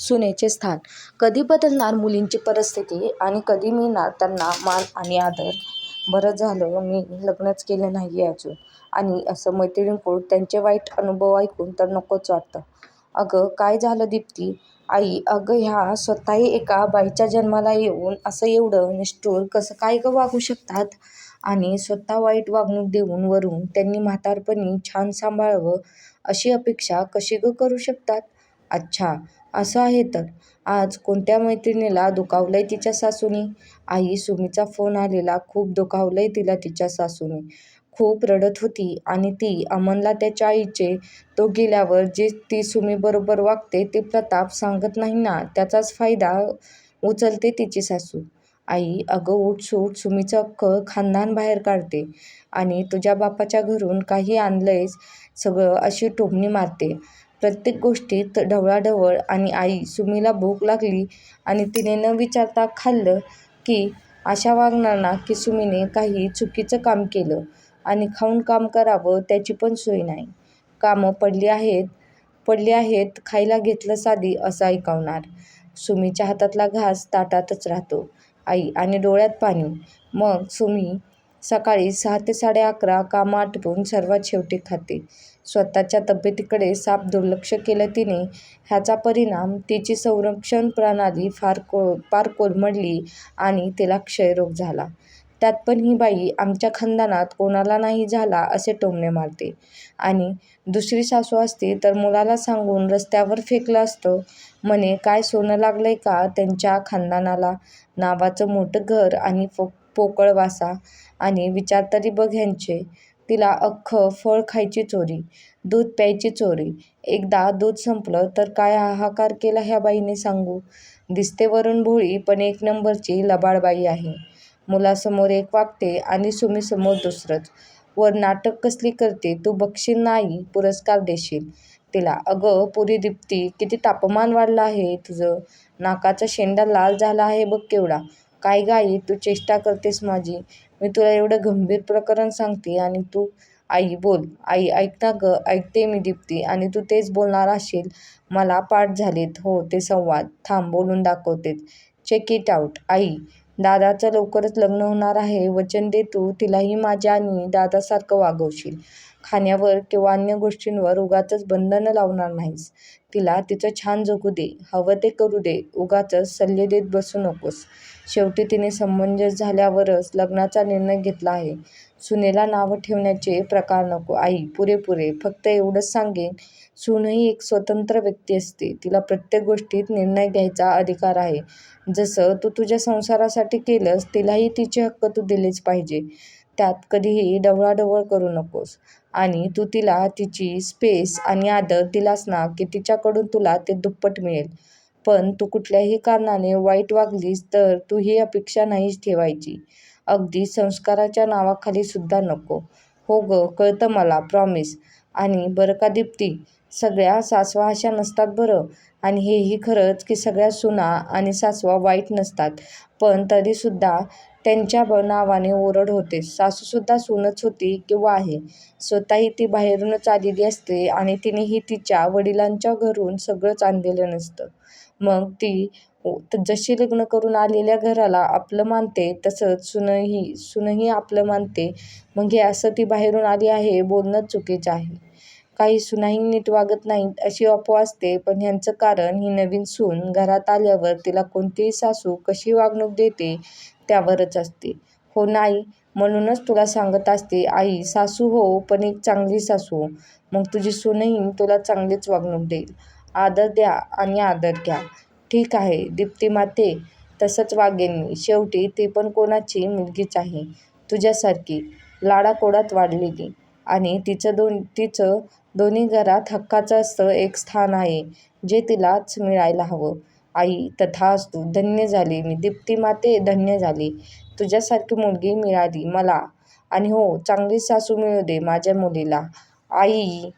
सुनेचे स्थान. कधी बदलणार मुलींची परिस्थिती आणि कधी मिळणार त्यांना मान आणि आदर? बरं झालं मी लग्नच केलं नाही आहे अजून. आणि असं मैत्रिणींकडून त्यांचे वाईट अनुभव ऐकून तर नकोच वाटतं. अगं काय झालं दीप्ती? आई अगं ह्या स्वतःही एका बाईच्या जन्माला येऊन असं एवढं निष्ठुर कसं काय गं वागू शकतात? आणि स्वतः वाईट वागणूक देऊन वरून त्यांनी म्हातारपणी छान सांभाळावं अशी अपेक्षा कशी गं करू शकतात? अच्छा असं आहे तर. आज कोणत्या मैत्रिणीला दुखावलंय तिच्या सासूने? आई सुमीचा फोन आलेला खूप दुखावलंय तिला तिच्या सासूने. खूप रडत होती आणि ती अमनला त्याच्या आईचे तो गेल्यावर जे ती सुमीबरोबर वागते ते प्रताप सांगत नाही ना त्याचाच फायदा उचलते तिची सासू. आई अगं उठसूट सुमीचं अख्खं खानदान बाहेर काढते आणि तुझ्या बापाच्या घरून काही आणलंयस सगळं अशी टोमणी मारते. प्रत्येक गोष्टीत ढवळाढवळ आणि आई सुमीला भूक लागली आणि तिने न विचारता खाल्लं की अशा वागणार ना की सुमीने काही चुकीचं काम केलं आणि खाऊन काम करावं त्याची पण सोय नाही. कामं पडली आहेत पडली आहेत खायला घेतलं साधी असं ऐकवणार. सुमीच्या हातातला घास ताटातच राहतो. आई आणि डोळ्यात पाणी. मग सुमी सकाळी सहा ते साडे अकरा कामं आटपून सर्वात शेवटी खाते. स्वतःच्या तब्येतीकडे साफ दुर्लक्ष केलं तिने ह्याचा परिणाम तिची संरक्षण प्रणाली फार को फार कोलमडली आणि तिला क्षयरोग झाला. त्यात पण ही बाई आमच्या खानदानात कोणाला नाही झाला असे टोमणे मारते. आणि दुसरी सासू असती तर मुलाला सांगून रस्त्यावर फेकलं असतं. म्हणे काय सोनं लागलंय का त्यांच्या खानदानाला? नावाचं मोठं घर आणि फो पोकळ वासा आणि विचार तरी बघ ह्यांचे. तिला अख्खं फळ खायची चोरी दूध प्यायची चोरी. एकदा दूध संपलं तर काय हाहाकार केला ह्या बाईने सांगू? दिसते वरून भोळी पण एक नंबरची लबाडबाई आहे. मुलासमोर एक वागते आणि सुमीसमोर दुसरंच. वर नाटक कसली करते तू बघशील नाही पुरस्कार देशील. तिला अगं पुरी दीप्ती किती तापमान वाढलं आहे तुझं. नाकाचा शेंडा लाल झाला आहे बघ केवढा. काय गाई तू चेष्टा करतेस माझी? मी तुला एवढं गंभीर प्रकरण सांगते आणि तू आई बोल. आई ऐक ना गं ऐकते मी दीप्ती आणि तू तेच बोलणार असशील. मला पाठ झालेत हो ते संवाद. थांब बोलून दाखवतेत. चेक इट आऊट आई दादाचं लवकरच लग्न होणार आहे. वचन दे तू तिलाही माझ्या आणि दादासारखं वागवशील. खाण्यावर किंवा अन्य गोष्टींवर उगाचच बंधनं लावणार नाहीस. तिला तिचं छान जगू दे हवं ते करू दे उगाचच सल्ले देत बसू नकोस. शेवटी तिने समंजस झाल्यावरच लग्नाचा निर्णय घेतला आहे. सुनेला नावं ठेवण्याचे प्रकार नको. आई पुरेपुरे फक्त एवढंच सांगेन सूनही एक स्वतंत्र व्यक्ती असते. तिला प्रत्येक गोष्टीत निर्णय घ्यायचा अधिकार आहे. जसं तू तुझ्या संसारासाठी केलंस तिलाही तिचे हक्क तू दिलेच पाहिजे. त्यात कधीही डवळाडवळ करू नकोस. आणि तू तिला तिची स्पेस आणि आदर दिलास ना की तिच्याकडून तुला ते दुप्पट मिळेल. पण तू कुठल्याही कारणाने वाईट वागलीस तर तू ही अपेक्षा नाहीच ठेवायची. अगदी संस्काराच्या नावाखाली सुद्धा नको. हो गं कळतं मला प्रॉमिस आणि बरं का दीप्ती? सगळ्या सासवा अशा नसतात बरं. आणि हेही खरंच की सगळ्या सुना आणि सासवा वाईट नसतात. पण तरीसुद्धा त्यांच्या ब नावाने ओरड होते. सासूसुद्धा सूनच होती किंवा आहे. स्वतःही ती बाहेरूनच आलेली असते आणि तिनेही तिच्या वडिलांच्या घरून सगळंच आणलेलं नसतं. मग ती जशी लग्न करून आलेल्या घराला आपलं मानते तसंच सुनही सुनही आपलं मानते. मग हे असं ती बाहेरून आली आहे बोलणं चुकीचं आहे. काही सुनाही नीट वागत नाहीत अशी अफवा असते पण ह्यांचं कारण ही नवीन सून घरात आल्यावर तिला कोणतीही सासू कशी वागणूक देते त्यावरच असते. हो नाही म्हणूनच तुला सांगत असते आई सासू हो पण एक चांगली सासू हो. मग तुझी सूनही तुला चांगलीच वागणूक देईल. आदर द्या आणि आदर घ्या. ठीक आहे दीप्ती माते तसंच वागेन मी. शेवटी ती पण कोणाची मुलगीच आहे. तुझ्यासारखी. लाडाकोडात वाढलेली. आणि तिचं दोन तिचं दोन्ही घरात हक्काचं असं एक स्थान आहे जे तिलाच मिळायला हवं. आई तथास्तु धन्य झाली. मी दीप्ती माते धन्य झाली. तुझ्यासारखी मुलगी मिळाली मला. आणि हो चांगली सासू मिळू दे माझ्या मुलीला. आई